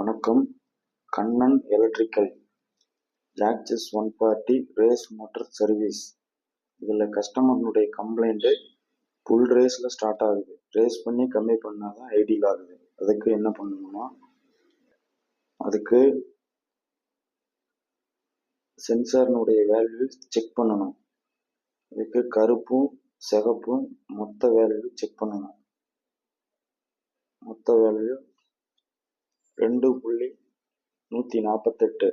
வணக்கம். Kannan electrical ஜாக்ஜஸ் one party race motor service இதில் கஸ்டமர்னுடைய கம்ப்ளைண்ட்டு ஃபுல் ரேஸில் ஸ்டார்ட் ஆகுது. ரேஸ் பண்ணி கம்மி பண்ணால் தான் ஐடியில் ஆகுது. அதுக்கு என்ன பண்ணணும்னா அதுக்கு சென்சார்னுடைய வேல்யூ செக் பண்ணணும். அதுக்கு கருப்பும் சிகப்பும் மொத்த வேல்யூ செக் பண்ணணும். மொத்த வேல்யூ ரெண்டு புள்ளி நூற்றி நாற்பத்தெட்டு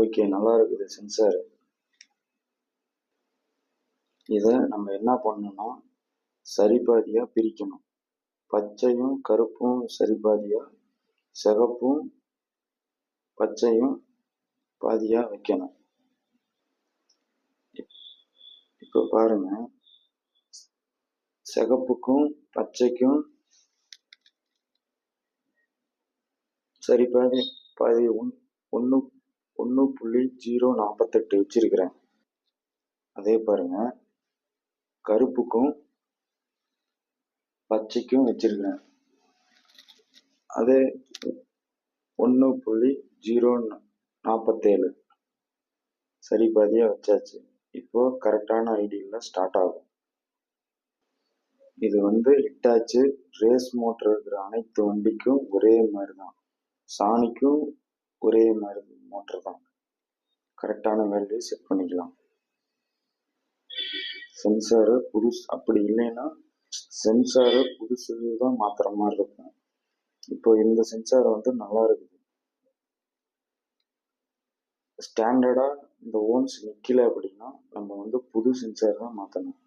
ஓகே நல்லா இருக்குது சென்சார் இதை நம்ம என்ன பண்ணணும்னா சரிபாதியாக பிரிக்கணும். பச்சையும் கருப்பும் சரிபாதியாக சிகப்பும் பச்சையும் பாதியாக வைக்கணும். இப்போ பாருங்கள் சிகப்புக்கும் பச்சைக்கும் சரி பாதி பாதி ஒன் ஒன்று ஒன்று புள்ளி ஜீரோ நாற்பத்தெட்டு வச்சிருக்கிறேன். அதே பாருங்கள் கருப்புக்கும் பச்சைக்கும் வச்சுருக்கிறேன். அதே ஒன்று புள்ளி ஜீரோ நாற்பத்தேழு சரி பாதியாக வச்சாச்சு. இப்போ கரெக்டான ஐடியில் ஸ்டார்ட் ஆகும். இது வந்து ஹிட்டாச்சு ரேஸ் மோட்டர் இருக்கிற அனைத்து வண்டிக்கும் ஒரே மாதிரி தான் சாணிக்கும் ஒரே மாதிரி மோட்டர் தான் கரெக்டான வேல்யூ செட் பண்ணிக்கலாம். சென்சாரு புதுசு அப்படி இல்லைன்னா சென்சாரு புதுசு தான் மாற்றுற மாதிரி இருக்கும். இப்போ இந்த சென்சார் வந்து நல்லா இருக்குது. ஸ்டாண்டர்டாக இந்த ஓன்ஸ் நிற்கல அப்படின்னா நம்ம வந்து புது சென்சார் தான் மாற்றணும்